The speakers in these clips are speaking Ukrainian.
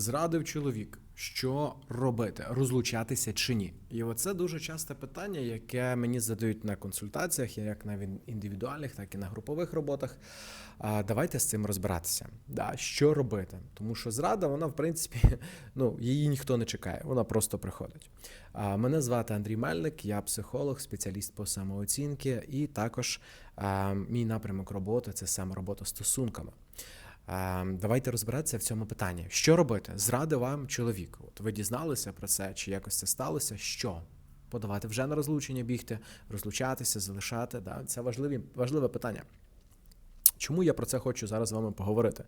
Зрадив чоловік. Що робити? Розлучатися чи ні? І оце дуже часте питання, яке мені задають на консультаціях, як на індивідуальних, так і на групових роботах. Давайте з цим розбиратися. Да, що робити? Тому що зрада, вона, в принципі, ну, її ніхто не чекає, вона просто приходить. Мене звати Андрій Мельник, я психолог, спеціаліст по самооцінки, і також мій напрямок роботи це саме робота стосунками. Е, Давайте розбиратися в цьому питанні. Що робити? Зради вам чоловік. От ви дізналися про це, чи якось це сталося? Що? Подавати вже на розлучення, бігти, розлучатися, залишати. Да? Це важливі, важливе питання. Чому я про це хочу зараз з вами поговорити?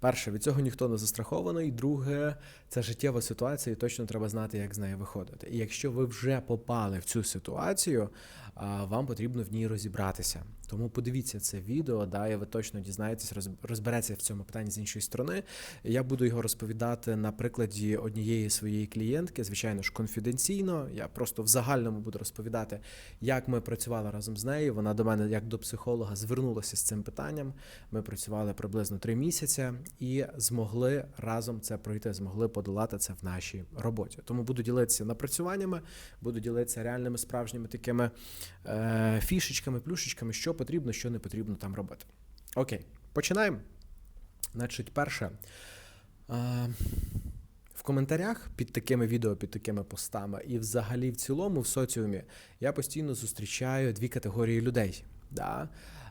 Перше, від цього ніхто не застрахований. Друге, це життєва ситуація, і точно треба знати, як з неї виходити. І якщо ви вже попали в цю ситуацію, вам потрібно в ній розібратися. Тому подивіться це відео, да, і ви точно дізнаєтесь, роз- розбереться в цьому питанні з іншої сторони. Я буду його розповідати на прикладі однієї своєї клієнтки, звичайно ж, конфіденційно. Я просто в загальному буду розповідати, як ми працювали разом з нею. Вона до мене, як до психолога, звернулася з цим питанням. Ми працювали приблизно три місяці і змогли разом це пройти, змогли подолати це в нашій роботі. Тому буду ділитися напрацюваннями, буду ділитися реальними справжніми такими е, фішечками, плюшечками, що потрібно, що не потрібно там робити. Окей, починаємо. Значить, перше. Е, в коментарях під такими відео, під такими постами, і взагалі в цілому в соціумі я постійно зустрічаю дві категорії людей. Да?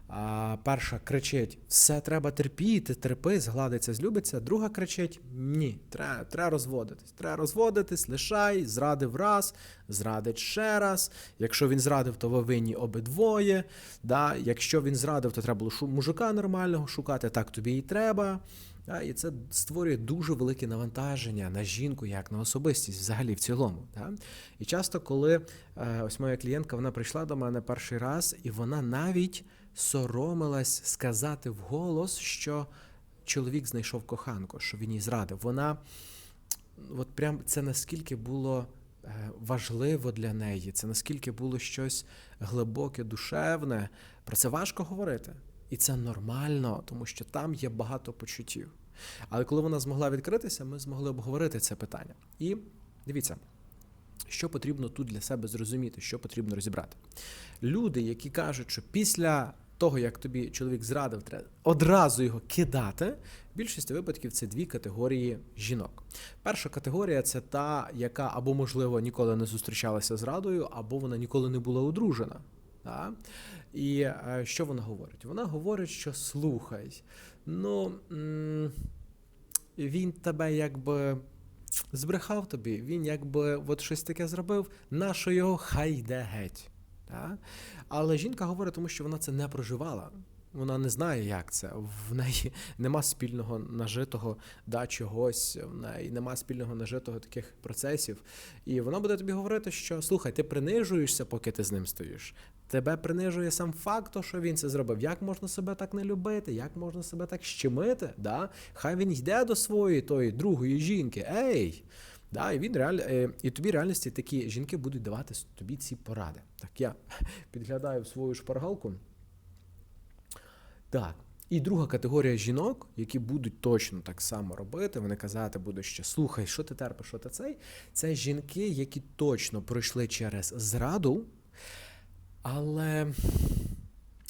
А, перша кричить: все треба терпіти, терпи, згладиться, злюбиться. Друга кричить: ні, треба, треба розводитись. Треба розводитись, лишай, зрадив раз, зрадить ще раз. Якщо він зрадив, то ви винні обидвоє. Да? Якщо він зрадив, то треба було мужика нормального шукати, так тобі і треба. Да, і це створює дуже велике навантаження на жінку, як на особистість, взагалі в цілому. Да? І часто, коли е, ось моя клієнтка вона прийшла до мене перший раз, і вона навіть соромилась сказати вголос, що чоловік знайшов коханку, що він їй зрадив. Вона от прям це наскільки було е, важливо для неї, це наскільки було щось глибоке, душевне. Про це важко говорити. І це нормально, тому що там є багато почуттів. Але коли вона змогла відкритися, ми змогли обговорити це питання. І дивіться, що потрібно тут для себе зрозуміти, що потрібно розібрати. Люди, які кажуть, що після того, як тобі чоловік зрадив, треба одразу його кидати. В більшості випадків це дві категорії жінок. Перша категорія це та, яка або, можливо, ніколи не зустрічалася з радою, або вона ніколи не була одружена. Да? І е, що вона говорить? Вона говорить, що слухай, ну він тебе якби збрехав тобі, він якби от щось таке зробив, нащо його хай йде геть. Да? Але жінка говорить, тому що вона це не проживала. Вона не знає, як це. В неї нема спільного нажитого да, чогось, в неї нема спільного нажитого таких процесів. І вона буде тобі говорити, що слухай, ти принижуєшся, поки ти з ним стоїш. Тебе принижує сам факт, що він це зробив. Як можна себе так не любити? Як можна себе так щемити? Да? Хай він йде до своєї тої другої жінки. Ей! Да, і він реаль... е, і тобі реальності такі жінки будуть давати тобі ці поради. Так я підглядаю в свою шпаргалку. Так. І друга категорія жінок, які будуть точно так само робити, вони казати будуть, що слухай, що ти терпиш, що ти цей. Це жінки, які точно пройшли через зраду, але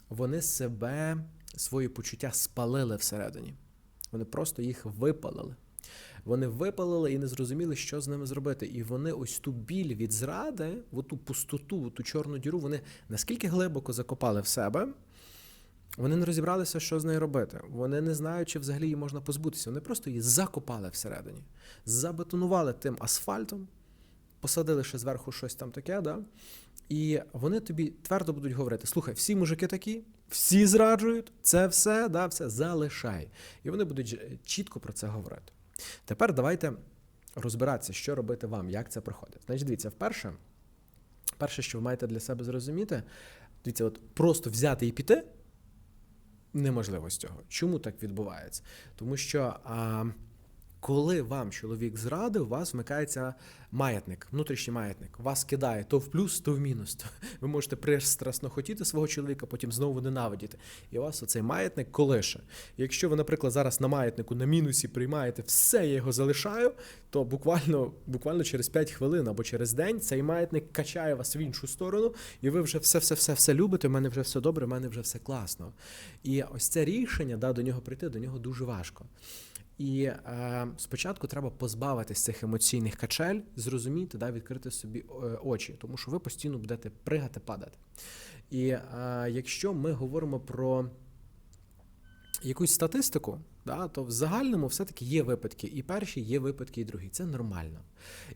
вони себе, свої почуття спалили всередині. Вони просто їх випалили. Вони випалили і не зрозуміли, що з ними зробити. І вони ось ту біль від зради, ту пустоту, ту чорну діру, вони наскільки глибоко закопали в себе. Вони не розібралися, що з нею робити. Вони не знають, чи взагалі її можна позбутися. Вони просто її закопали всередині, забетонували тим асфальтом, посадили ще зверху щось там таке, да? і вони тобі твердо будуть говорити: слухай, всі мужики такі, всі зраджують, це все, да, все залишай. І вони будуть чітко про це говорити. Тепер давайте розбиратися, що робити вам, як це проходить. Значить, дивіться, вперше, перше, що ви маєте для себе зрозуміти, дивіться, от просто взяти і піти неможливо з цього. Чому так відбувається? Тому що а, коли вам чоловік зрадив, у вас вмикається маятник, внутрішній маятник. Вас кидає то в плюс, то в мінус. Ви можете пристрасно хотіти свого чоловіка, потім знову ненавидіти. І у вас оцей маятник колише. Якщо ви, наприклад, зараз на маятнику на мінусі приймаєте все, я його залишаю, то буквально, буквально через 5 хвилин або через день цей маятник качає вас в іншу сторону, і ви вже все, все, все, все любите. У мене вже все добре, у мене вже все класно. І ось це рішення да, до нього прийти, до нього дуже важко. І е, спочатку треба позбавитись цих емоційних качель, зрозуміти, да, відкрити собі е, очі, тому що ви постійно будете пригати, падати. І е, якщо ми говоримо про якусь статистику, да, то в загальному все-таки є випадки, і перші є випадки, і другі. Це нормально.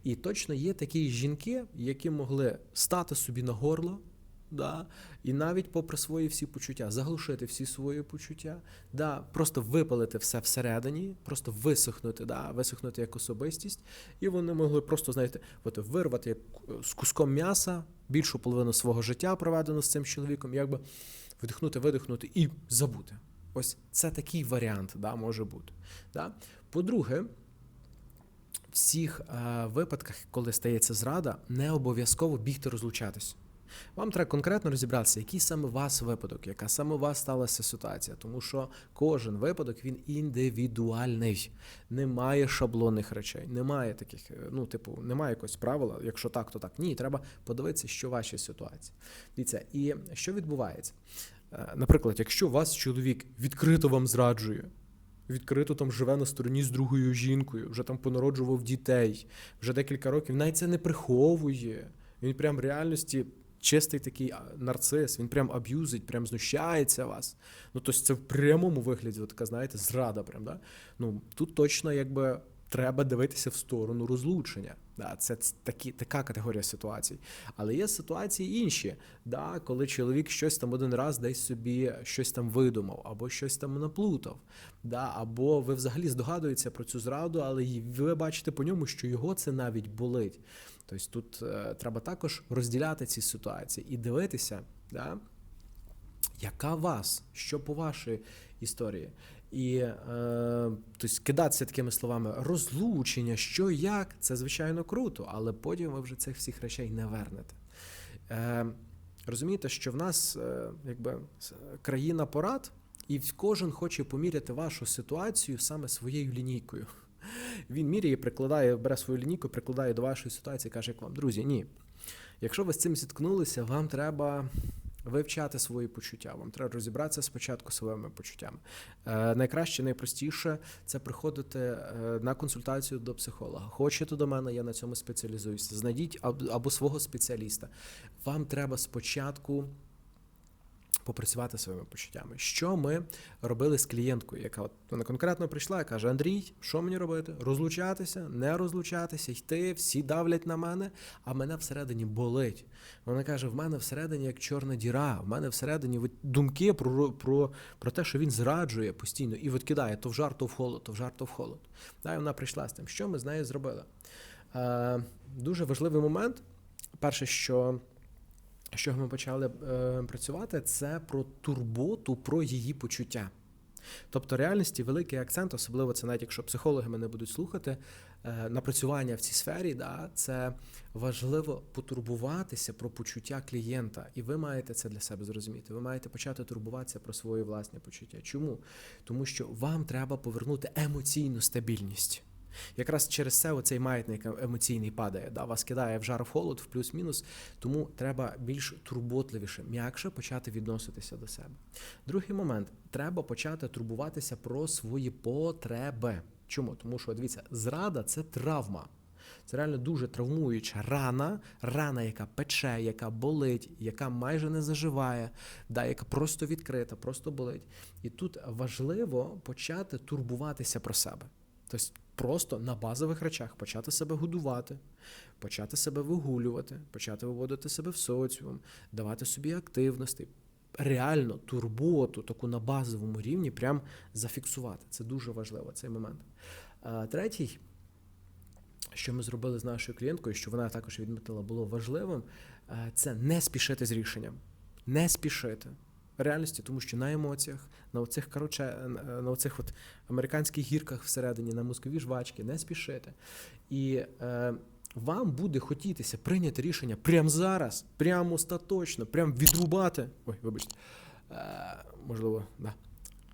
І точно є такі жінки, які могли стати собі на горло. Да, і навіть попри свої всі почуття, заглушити всі свої почуття, да, просто випалити все всередині, просто висохнути, да, висохнути як особистість, і вони могли просто, знаєте, от вирвати як з куском м'яса більшу половину свого життя, проведено з цим чоловіком, якби вдихнути, видихнути і забути. Ось це такий варіант да, може бути. Да. По-друге, всіх е, випадках, коли стається зрада, не обов'язково бігти розлучатись. Вам треба конкретно розібратися, який саме у вас випадок, яка саме у вас сталася ситуація, тому що кожен випадок він індивідуальний, немає шаблонних речей, немає таких, ну, типу, немає якогось правила. Якщо так, то так. Ні, треба подивитися, що в вашій ситуації. Дивіться, і що відбувається? Наприклад, якщо вас чоловік відкрито вам зраджує. Відкрито там живе на стороні з другою жінкою, вже там понароджував дітей, вже декілька років, навіть це не приховує. Він прям в реальності чистий такий нарцис, він прям аб'юзить, прям знущається вас. Ну, тобто це в прямому вигляді, така, знаєте, зрада. Прям, да? Ну, Тут точно якби треба дивитися в сторону розлучення. Да, Це такі, така категорія ситуацій. Але є ситуації інші, да, коли чоловік щось там один раз десь собі щось там видумав, або щось там наплутав. Да, Або ви взагалі здогадуєтеся про цю зраду, але ви бачите по ньому, що його це навіть болить. Тобто тут е, треба також розділяти ці ситуації і дивитися, да, яка вас, що по вашій історії. І е, тобто, кидатися такими словами розлучення, що як, це звичайно круто, але потім ви вже цих всіх речей не вернете. Е, Розумієте, що в нас е, якби країна порад, і кожен хоче поміряти вашу ситуацію саме своєю лінійкою. Він міряє, прикладає, бере свою лінійку, прикладає до вашої ситуації, каже, як вам, друзі, ні. Якщо ви з цим зіткнулися, вам треба вивчати свої почуття. Вам треба розібратися спочатку своїми почуттями. Е, Найкраще, найпростіше це приходити е, на консультацію до психолога. Хочете до мене, я на цьому спеціалізуюся. Знайдіть або свого спеціаліста. Вам треба спочатку попрацювати своїми почуттями. Що ми робили з клієнткою, яка от вона конкретно прийшла і каже: Андрій, що мені робити? Розлучатися, не розлучатися, йти, всі давлять на мене, а мене всередині болить. Вона каже: в мене всередині як чорна діра, в мене всередині думки про про, про те, що він зраджує постійно і відкидає то в жар, то в холод, то в жар, то в холод. Да, і вона прийшла з тим. Що ми з нею зробили? Е, Дуже важливий момент. Перше, що чого ми почали е, працювати, це про турботу, про її почуття. Тобто, реальності великий акцент, особливо це навіть якщо психологи мене будуть слухати, е, напрацювання в цій сфері, да, це важливо потурбуватися про почуття клієнта, і ви маєте це для себе зрозуміти. Ви маєте почати турбуватися про свої власні почуття. Чому? Тому що вам треба повернути емоційну стабільність. Якраз через це оцей маятник емоційний падає, да, вас кидає в жар в холод, в плюс-мінус, тому треба більш турботливіше, м'якше почати відноситися до себе. Другий момент треба почати турбуватися про свої потреби. Чому? Тому що дивіться, зрада це травма. Це реально дуже травмуюча рана, рана, яка пече, яка болить, яка майже не заживає, да, яка просто відкрита, просто болить. І тут важливо почати турбуватися про себе. Тобто просто на базових речах почати себе годувати, почати себе вигулювати, почати виводити себе в соціум, давати собі активності. Реально турботу таку на базовому рівні прям зафіксувати. Це дуже важливо цей момент. А, Третій, що ми зробили з нашою клієнткою, що вона також відмітила, було важливим, це не спішити з рішенням. Не спішити. Реальності, тому що на емоціях, на оцих коротше, е, на оцих от американських гірках всередині, на мозкові жвачки, не спішити. І е, вам буде хотітися прийняти рішення прямо зараз, прямо остаточно, прямо відрубати. Ой, вибачте, е, можливо, да.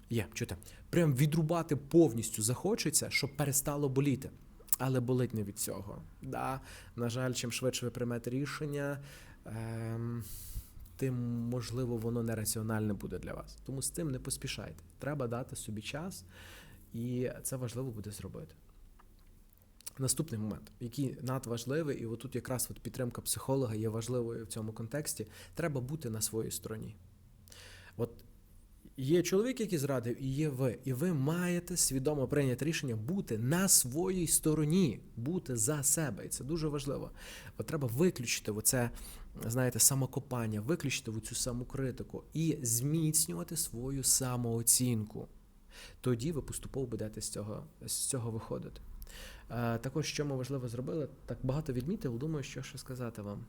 Є, чути. Прям відрубати повністю захочеться, щоб перестало боліти. Але болить не від цього. Да, на жаль, чим швидше ви приймете рішення, ем, тим можливо воно нераціональне буде для вас. Тому з цим не поспішайте. Треба дати собі час, і це важливо буде зробити. Наступний момент, який надважливий, і отут якраз от підтримка психолога є важливою в цьому контексті. Треба бути на своїй стороні. От є чоловік, який зрадив, і є ви. І ви маєте свідомо прийняти рішення бути на своїй стороні, бути за себе. І це дуже важливо. От треба виключити оце, знаєте, самокопання, виключити цю самокритику і зміцнювати свою самооцінку. Тоді ви поступово будете з цього, з цього виходити. Е, Також, що ми важливо зробили, так багато відмітив, думаю, що ще сказати вам.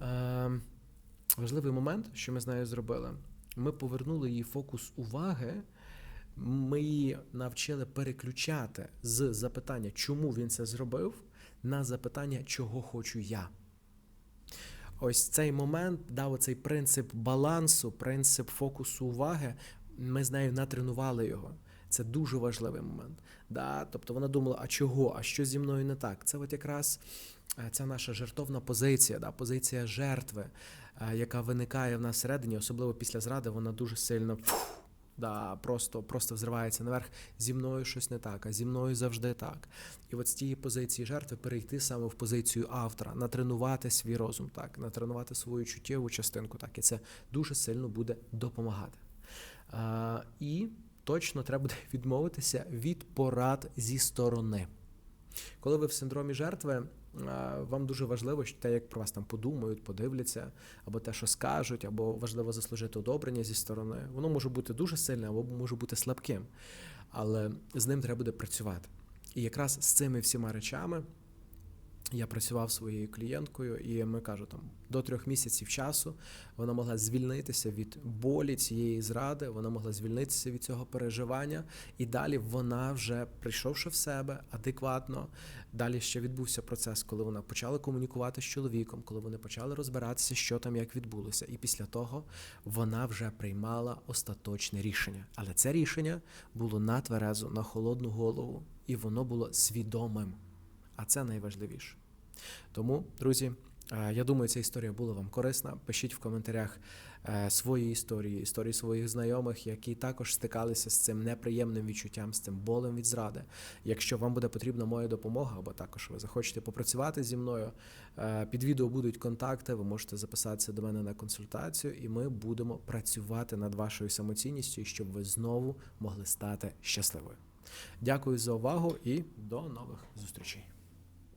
Е, Важливий момент, що ми з нею зробили. Ми повернули її фокус уваги, ми її навчили переключати з запитання, чому він це зробив, на запитання, чого хочу я. Ось цей момент дав оцей принцип балансу, принцип фокусу уваги. Ми з нею натренували його. Це дуже важливий момент. Да? Тобто вона думала, а чого, а що зі мною не так? Це от якраз е, ця наша жертовна позиція, да? позиція жертви, е, яка виникає в нас всередині, особливо після зради, вона дуже сильно фух, да, просто, просто взривається наверх. Зі мною щось не так, а зі мною завжди так. І от з тієї позиції жертви перейти саме в позицію автора, натренувати свій розум, так, натренувати свою чуттєву частинку, так, і це дуже сильно буде допомагати. А, і точно треба буде відмовитися від порад зі сторони. Коли ви в синдромі жертви, вам дуже важливо, що те, як про вас там подумають, подивляться, або те, що скажуть, або важливо заслужити одобрення зі сторони. Воно може бути дуже сильним, або може бути слабким, але з ним треба буде працювати. І якраз з цими всіма речами. Я працював своєю клієнткою, і ми кажу, там до трьох місяців часу вона могла звільнитися від болі цієї зради, вона могла звільнитися від цього переживання, і далі вона вже прийшовши в себе адекватно. Далі ще відбувся процес, коли вона почала комунікувати з чоловіком, коли вони почали розбиратися, що там як відбулося. І після того вона вже приймала остаточне рішення. Але це рішення було на тверезу, на холодну голову, і воно було свідомим. А це найважливіше. Тому, друзі, е, я думаю, ця історія була вам корисна. Пишіть в коментарях е, свої історії, історії своїх знайомих, які також стикалися з цим неприємним відчуттям, з цим болем від зради. Якщо вам буде потрібна моя допомога, або також ви захочете попрацювати зі мною, е, під відео будуть контакти, ви можете записатися до мене на консультацію, і ми будемо працювати над вашою самоцінністю, щоб ви знову могли стати щасливою. Дякую за увагу і до нових зустрічей.